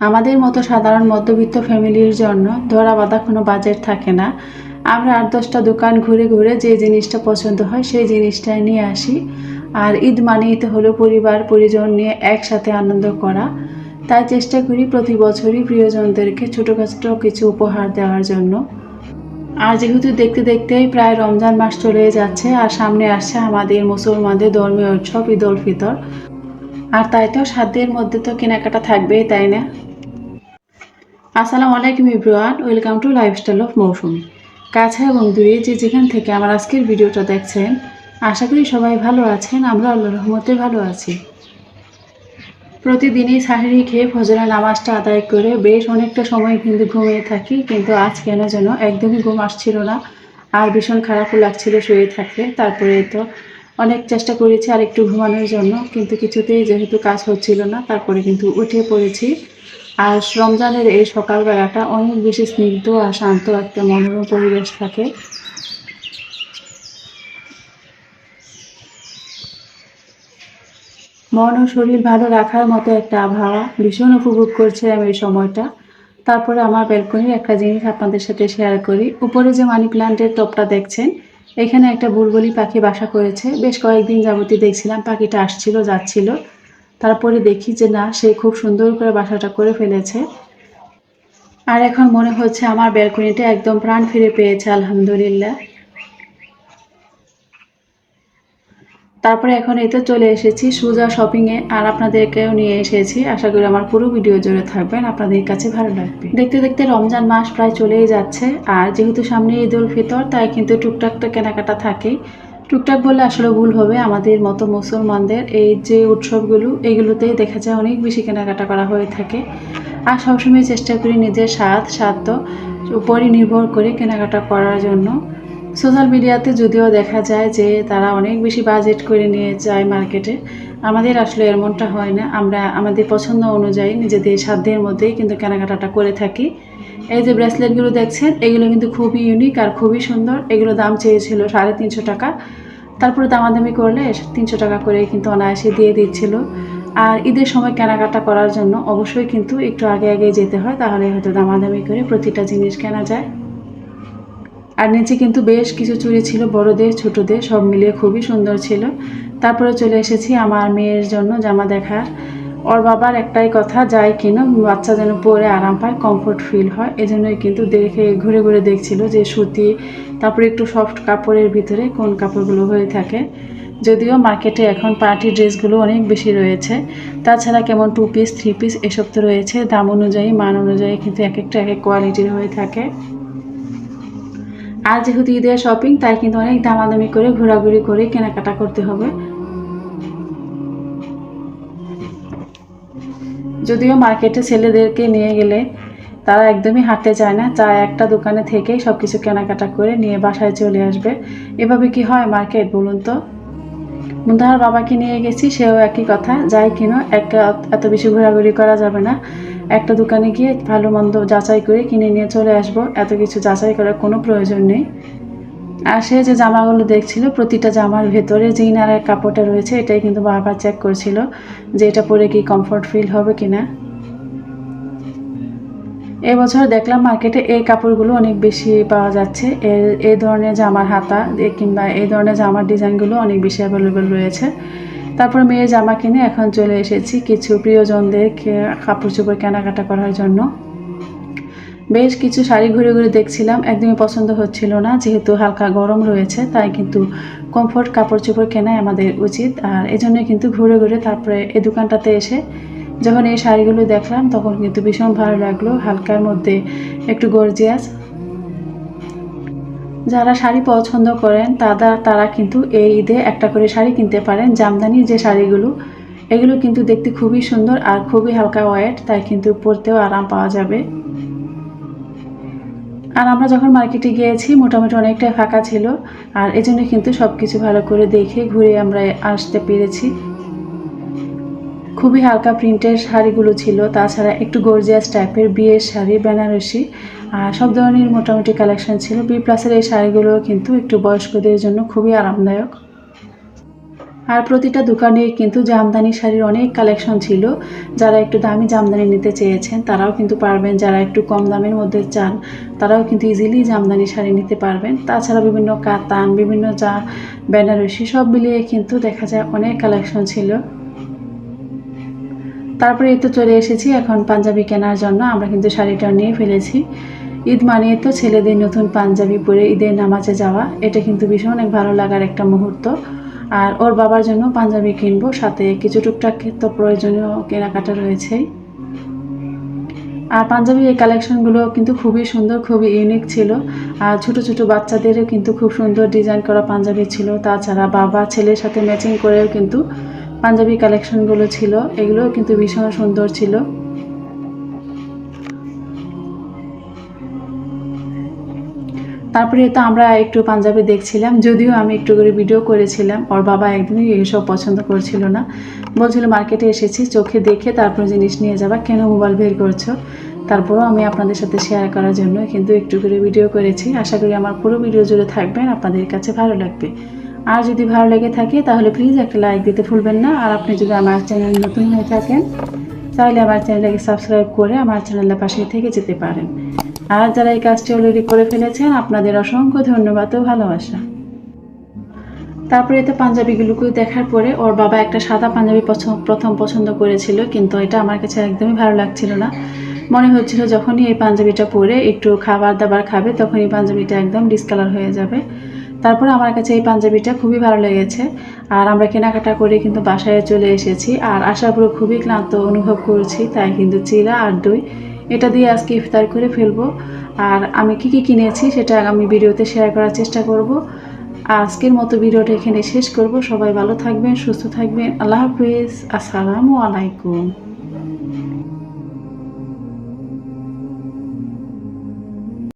আমাদের মতো সাধারণ মধ্যবিত্ত ফ্যামিলির জন্য ধরা বাঁধা কোনো বাজেট থাকে না। আমরা আট দশটা দোকান ঘুরে ঘুরে যে জিনিসটা পছন্দ হয় সেই জিনিসটাই নিয়ে আসি। আর ঈদ মানেই তো হলো পরিবার, পরিজন নিয়ে একসাথে আনন্দ করা। তাই চেষ্টা করি প্রতি বছরই প্রিয়জনদেরকে ছোটো ছোটোখাটো কিছু উপহার দেওয়ার জন্য। আর যেহেতু দেখতে দেখতেই প্রায় রমজান মাস চলে যাচ্ছে আর সামনে আসছে আমাদের মুসলমানদের ধর্মীয় উৎসব ঈদ উল ফিতর। আর তাই তো সাধ্যের মধ্যে তো কেনাকাটা থাকবেই, তাই না? আসসালামু আলাইকুম ইব্রুয়ান welcome to lifestyle of Mousumi. কাছে এবং দূরে যে যেখান থেকে আমার আজকের ভিডিওটা দেখছেন, আশা করি সবাই ভালো আছেন, আমরা আল্লাহ রহমতে ভালো আছি। প্রতিদিনই সাহারি খেয়ে ফজরা নামাজটা আদায় করে বেশ অনেকটা সময় কিন্তু ঘুমিয়ে থাকি, কিন্তু আজ কেন যেন একদমই ঘুম আসছিল না, আর ভীষণ খারাপও লাগছিল শুয়ে থাকতে। তারপরে তো অনেক চেষ্টা করেছি আর একটু ঘুমানোর জন্য, কিন্তু কিছুতেই যেহেতু কাজ হচ্ছিল না, তারপরে কিন্তু উঠে পড়েছি। আর রমজানের এই সকালবেলাটা অনেক বেশি স্নিগ্ধ আর শান্ত একটা মনোরম পরিবেশ থাকে। মন ও শরীর ভালো রাখার মতো একটা আবহাওয়া ভীষণ উপভোগ করছে আমি এই সময়টা। তারপরে আমার ব্যালকনির একটা জিনিস আপনাদের সাথে শেয়ার করি। উপরে যে মানি প্ল্যান্টের টপটা দেখছেন, এখানে একটা বুলবুলি পাখি বাসা করেছে। বেশ কয়েকদিন যাবতীয় দেখছিলাম পাখিটা আসছিল, যাচ্ছিল। তারপরে দেখি যে না, সে খুব সুন্দর করে বাসাটা করে ফেলেছে। আর এখন মনে হচ্ছে আমার ব্যালকনিটা একদম প্রাণ ফিরে পেয়েছে, আলহামদুলিল্লাহ। তারপরে এখন এই তো চলে এসেছি সুজা শপিংয়ে, আর আপনাদেরকেও নিয়ে এসেছি। আশা করি আমার পুরো ভিডিও জুড়ে থাকবেন, আপনাদের কাছে ভালো লাগবে। দেখতে দেখতে রমজান মাস প্রায় চলেই যাচ্ছে, আর যেহেতু সামনে ঈদ উল ফিতর, তাই কিন্তু টুকটাক তো কেনাকাটা থাকেই। টুকটাক বললে আসলে ভুল হবে। আমাদের মতো মুসলমানদের এই যে উৎসবগুলো, এগুলোতেই দেখা যায় অনেক বেশি কেনাকাটা করা হয়ে থাকে। আর সবসময় চেষ্টা করি নিজের স্বাদ সাধ্য উপরই নির্ভর করে কেনাকাটা করার জন্য। সোশ্যাল মিডিয়াতে যদিও দেখা যায় যে তারা অনেক বেশি বাজেট করে নিয়ে যায় মার্কেটে। আমাদের আসলে এমনটা হয় না। আমরা, আমাদের পছন্দ অনুযায়ী নিজেদের সাধ্যের মধ্যেই কিন্তু কেনাকাটাটা করে থাকি। এই যে ব্রেসলেটগুলো দেখছেন, এগুলো কিন্তু খুবই ইউনিক আর খুবই সুন্দর। এগুলো দাম চেয়েছিল সাড়ে তিনশো টাকা। তারপরে দামাদামি করলে তিনশো টাকা করে কিন্তু অনায়াসে দিয়ে দিচ্ছিল। আর ঈদের সময় কেনাকাটা করার জন্য অবশ্যই কিন্তু একটু আগে আগে যেতে হয়, তাহলে হয়তো দামাদামি করে প্রতিটা জিনিস কেনা যায়। আর নিচে কিন্তু বেশ কিছু চুড়ি ছিল, বড়দের, ছোটদের, সব মিলিয়ে খুবই সুন্দর ছিল। তারপরে চলে এসেছি আমার মেয়ের জন্য জামা দেখার। ওর বাবার একটাই কথা, যাই কিনো বাচ্চা যেন পরে আরাম পায় কমফোর্ট ফিল হয়। এজন্যই কিন্তু দেখে, ঘুরে ঘুরে দেখছিল যে সুতি, তারপরে একটু সফট কাপড়ের ভিতরে কোন কাপড়গুলো হয়ে থাকে। যদিও মার্কেটে এখন পার্টি ড্রেসগুলো অনেক বেশি রয়েছে। তাছাড়া কেমন টু পিস থ্রি পিস এসব তো রয়েছে। দাম অনুযায়ী, মান অনুযায়ী কিন্তু এক একটা, এক এক কোয়ালিটির হয়ে থাকে। আর যেহেতু ঈদের শপিং তাই কিন্তু অনেক দামাদামি করে, ঘোরাঘুরি করে কেনাকাটা করতে হবে। যদিও মার্কেটে ছেলেদেরকে নিয়ে গেলে তারা একদমই হাঁটতে চায় না চায় একটা দোকানে থেকেই সব কিছু কেনাকাটা করে নিয়ে বাসায় চলে আসবে। এভাবে কি হয় মার্কেট বলুন তো? মুন্দাহার বাবাকে নিয়ে গেছি, সেও একই কথা, যাই কিনো, একটা এত বেশি ঘোরাঘুরি করা যাবে না। একটা দোকানে গিয়ে ভালো মন্দ যাচাই করে কিনে নিয়ে চলে আসব, এত কিছু যাচাই করার কোনো প্রয়োজন নেই। আর যে জামাগুলো দেখছিল, প্রতিটা জামার ভেতরে যে ইনারের কাপড়টা রয়েছে, এটাই কিন্তু বারবার চেক করছিল যে এটা পরে কি কমফোর্ট ফিল হবে কিনা। এবছর দেখলাম মার্কেটে এই কাপড়গুলো অনেক বেশি পাওয়া যাচ্ছে। এর, এই ধরনের জামার হাতা কিংবা এই ধরনের জামার ডিজাইনগুলো অনেক বেশি অ্যাভেলেবেল রয়েছে। তারপর মেয়ের জামা কিনে এখন চলে এসেছি কিছু প্রিয়জনদের কাপড় চোপড় কেনাকাটা করার জন্য। বেশ কিছু শাড়ি ঘুরে ঘুরে দেখছিলাম, একদমই পছন্দ হচ্ছিল না, যেহেতু হালকা গরম রয়েছে, তাই কিন্তু কমফোর্ট কাপড় চোপড় কেনাই আমাদের উচিত। আর এই জন্য কিন্তু ঘুরে ঘুরে তারপরে এই দোকানটাতে এসে যখন এই শাড়িগুলো দেখলাম, তখন কিন্তু ভীষণ ভালো লাগল, হালকার মধ্যে একটু গর্জিয়াস যারা শাড়ি পছন্দ করেন তারা তারা কিন্তু এই ঈদে একটা করে শাড়ি কিনতে পারেন। জামদানির যে শাড়িগুলো, এগুলো কিন্তু দেখতে খুবই সুন্দর আর খুবই হালকা ওয়েট তাই কিন্তু পরতেও আরাম পাওয়া যাবে। আর আমরা যখন মার্কেটে গিয়েছি, মোটামুটি অনেকটাই ফাঁকা ছিল। আর এজন্য কিন্তু সব কিছু ভালো করে দেখে ঘুরে আমরা আসতে পেরেছি। খুবই হালকা প্রিন্টের শাড়িগুলো ছিল, তাছাড়া একটু গর্জিয়াস টাইপের বিয়ের শাড়ি, বেনারসি, আর সব ধরনের মোটামুটি কালেকশন ছিল। বি প্লাসের এই শাড়িগুলো কিন্তু একটু বয়স্কদের জন্য খুবই আরামদায়ক। আর প্রতিটা দোকানে কিন্তু জামদানি শাড়ির অনেক কালেকশন ছিল। যারা একটু দামি জামদানি নিতে চেয়েছেন, তারাও কিন্তু পারবেন। যারা একটু কম দামের মধ্যে চান, তারাও কিন্তু ইজিলি জামদানি শাড়ি নিতে পারবেন। তাছাড়া বিভিন্ন কাতান, বিভিন্ন যা বেনারসি, সব মিলিয়ে কিন্তু দেখা যায় অনেক কালেকশন ছিল। তারপরে তো চলে এসেছি এখন পাঞ্জাবি কেনার জন্য। আমরা কিন্তু শাড়িটা নিয়ে ফেলেছি। ঈদ মানিয়ে তো ছেলেদের নতুন পাঞ্জাবি পরে ঈদের নামাজে যাওয়া। এটা কিন্তু ভীষণ এক ভালো লাগার একটা মুহূর্ত। আর ওর বাবার জন্য পাঞ্জাবি কিনবো, সাথে কিছু টুকটাক তো প্রয়োজনীয় কেনাকাটা রয়েছেই আর পাঞ্জাবির এই কালেকশনগুলো কিন্তু খুবই সুন্দর, খুবই ইউনিক ছিল। আর ছোট ছোট বাচ্চাদেরও কিন্তু খুব সুন্দর ডিজাইন করা পাঞ্জাবি ছিল। তাছাড়া বাবা ছেলের সাথে ম্যাচিং করেও কিন্তু পাঞ্জাবি কালেকশনগুলো ছিল। এগুলোও কিন্তু ভীষণ সুন্দর ছিল। তারপরে তো আমরা একটু পাঞ্জাবি দেখছিলাম, যদিও আমি একটু করে ভিডিও করেছিলাম, ওর বাবা একদমই এইসব পছন্দ করছিল না। বলছিল মার্কেটে এসেছি, চোখে দেখে তারপর জিনিস নিয়ে যাবা, কেন মোবাইল বের করছ? তারপরেও আমি আপনাদের সাথে শেয়ার করার জন্য কিন্তু একটু করে ভিডিও করেছি। আশা করি আমার পুরো ভিডিও জুড়ে থাকবেন, আপনাদের কাছে ভালো লাগবে। আর যদি ভালো লেগে থাকে তাহলে প্লিজ একটা লাইক দিতে ভুলবেন না। আর আপনি যদি আমার চ্যানেল নতুন হয়ে থাকেন, তাহলে আমার চ্যানেলটাকে সাবস্ক্রাইব করে আমার চ্যানেলের পাশে থেকে যেতে পারেন। আর যারা এই কাজটি অলরেডি করে ফেলেছেন, আপনাদের অসংখ্য ধন্যবাদ ও ভালোবাসা। তারপরে তো পাঞ্জাবিগুলোকে দেখার পরে ওর বাবা একটা সাদা পাঞ্জাবি প্রথম পছন্দ করেছিল, কিন্তু এটা আমার কাছে একদমই ভালো লাগছিল না। মনে হচ্ছিল যখনই এই পাঞ্জাবিটা পরে একটু খাবার দাবার খাবে তখন এই পাঞ্জাবিটা একদম ডিসকালার হয়ে যাবে। তারপরে আমার কাছে এই পাঞ্জাবিটা খুবই ভালো লেগেছে। আর আমরা কেনাকাটা করে কিন্তু বাসায় চলে এসেছি, আর আসার পরে খুবই ক্লান্ত অনুভব করছি, তাই কিন্তু চিরা আর দই এটা দিয়ে আজকে ইফতার করে ফেলব। আর আমি কি কি কিনেছি সেটা আমি ভিডিওতে শেয়ার করার চেষ্টা করব। আজকের মতো ভিডিওটা এখানে শেষ করব। সবাই ভালো থাকবেন, সুস্থ থাকবেন। আল্লাহ হাফিজ। আসসালামু আলাইকুম।